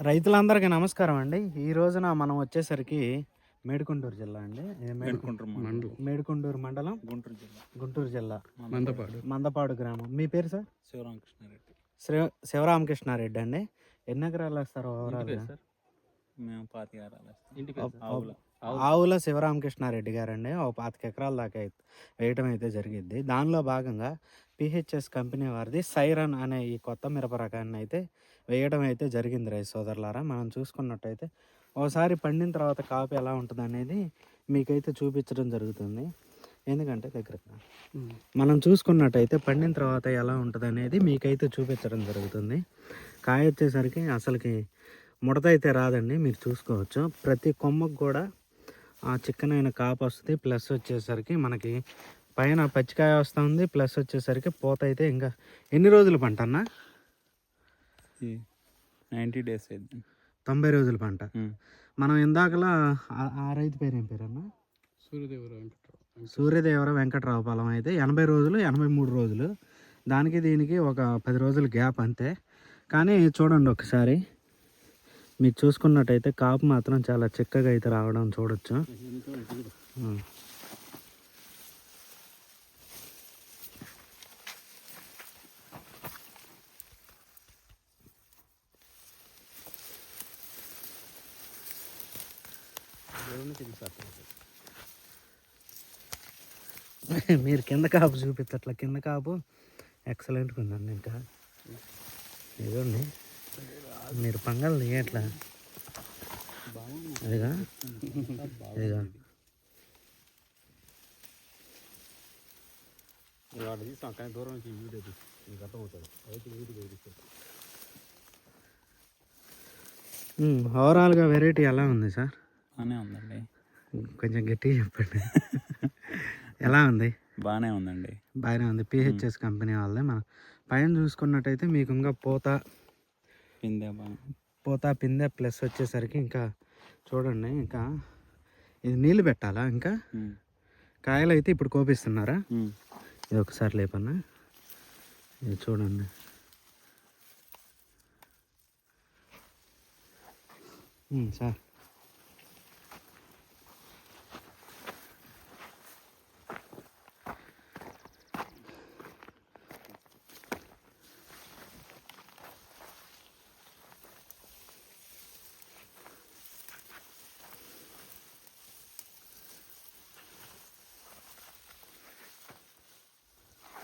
రైతులందరికీ నమస్కారం అండి. ఈ రోజున మనం వచ్చేసరికి మేడుకొండూరు జిల్లా అండి. ఏ మేడు- మేడుకుంటారు మండలం. మేడుకొండూరు మండలం. గుంటూరు జిల్లా. గుంటూరు జిల్లా. మందపాడు. మందపాడు గ్రామం. మీ పేరు సార్? శివరామకృష్ణారెడ్డి. శివ శివరామకృష్ణారెడ్డి అండి. ఎన్ని ఎకరాలు వేస్తారు ఓవరాల్? ఆవుల. ఆవుల. శివరామకృష్ణారెడ్డి గారండి. ఒక పాతిక ఎకరాల దాకా వేయటం అయితే జరిగింది దానిలో భాగంగా పిహెచ్ఎస్ కంపెనీ వారిది. సైరన్ అనే ఈ కొత్త మిరప రకాన్ని అయితే వేయడం అయితే జరిగింది రైతు సోదరులారా. మనం చూసుకున్నట్టయితే ఒకసారి పండిన తర్వాత కాపు ఎలా ఉంటుంది అనేది మీకైతే చూపించడం జరుగుతుంది. ఎందుకంటే దగ్గర మనం చూసుకున్నట్టయితే పండిన తర్వాత ఎలా ఉంటుంది అనేది మీకైతే చూపించడం జరుగుతుంది. కాయ వచ్చేసరికి అసలుకి ముడత అయితే రాదండి మీరు చూసుకోవచ్చు. ప్రతి కొమ్మకు కూడా ఆ చిక్కనైన కాపు వస్తుంది. ప్లస్ వచ్చేసరికి మనకి పైన పచ్చికాయ వస్తుంది ప్లస్ వచ్చేసరికి పూత అయితే ఇంకా. ఎన్ని రోజుల పంట అన్న? నైంటీ డేస్ తొంభై రోజుల పంట. మనం ఇందాకలా ఆ- రైతు పేరు ఏం పేరు అన్న? సూర్యదేవర సూర్యదేవర వెంకట్రావు పొలం అయితే ఎనభై రోజులు ఎనభై మూడు రోజులు. దానికి దీనికి ఒక పది రోజుల గ్యాప్ అంతే. కానీ చూడండి ఒకసారి. మీరు చూసుకున్నట్టయితే కాపు మాత్రం చాలా చిక్కగా అయితే రావడం చూడొచ్చు. ఉం. మీరు కింద కాపు చూపించట్ల కింద కాపు ఎక్సలెంట్గా ఉందండి ఇంకా. ఇదండి మీరు పంగల్ తీయట్లా. అదిగా. అదిగా దూరం నుంచి అర్థమవుతుంది. వీడియో ఓవరాల్గా వెరైటీ ఎలా ఉంది సార్? బాగానే ఉందండి. కొంచెం గట్టిగా చెప్పండి. ఎలా ఉంది? బాగానే ఉందండి. బాగానే ఉంది. పిహెచ్ఎస్ కంపెనీ వాళ్ళదే. మనం పైన చూసుకున్నట్టయితే మీకు ఇంకా పూత పిందే పూత పిందె ప్లస్ వచ్చేసరికి ఇంకా చూడండి ఇంకా ఇది నీళ్ళు పెట్టాలా ఇంకా? కాయలు అయితే ఇప్పుడు కోపిస్తున్నారా? ఇది ఒకసారి లేపన్నా ఇది చూడండి. సార్.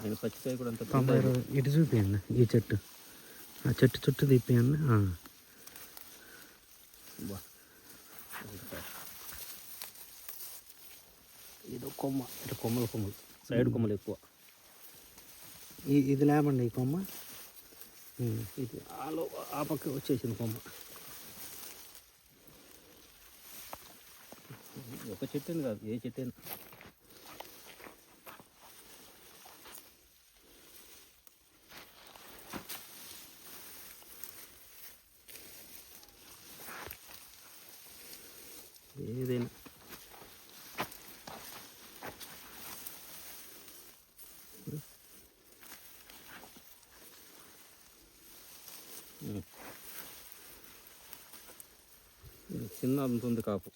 నేను పచ్చికాయ కూడా అంత తొంభై ఇటు చూపియండి? ఈ చెట్టు. ఆ చెట్టు చుట్టూ తిప్పియండి. ఇది కొమ్మ. ఇటు కొమ్మలు కొమ్మలు. సైడ్ కొమ్మలు ఎక్కువ. ఈ- ఇది లేపండి ఈ కొమ్మ. ఇది ఆలో ఆ పక్క వచ్చేసింది కొమ్మ. ఒక చెట్టు కాదు ఏ చెట్టు ఏదైనా. చిన్న అంత ఉంది కాపు.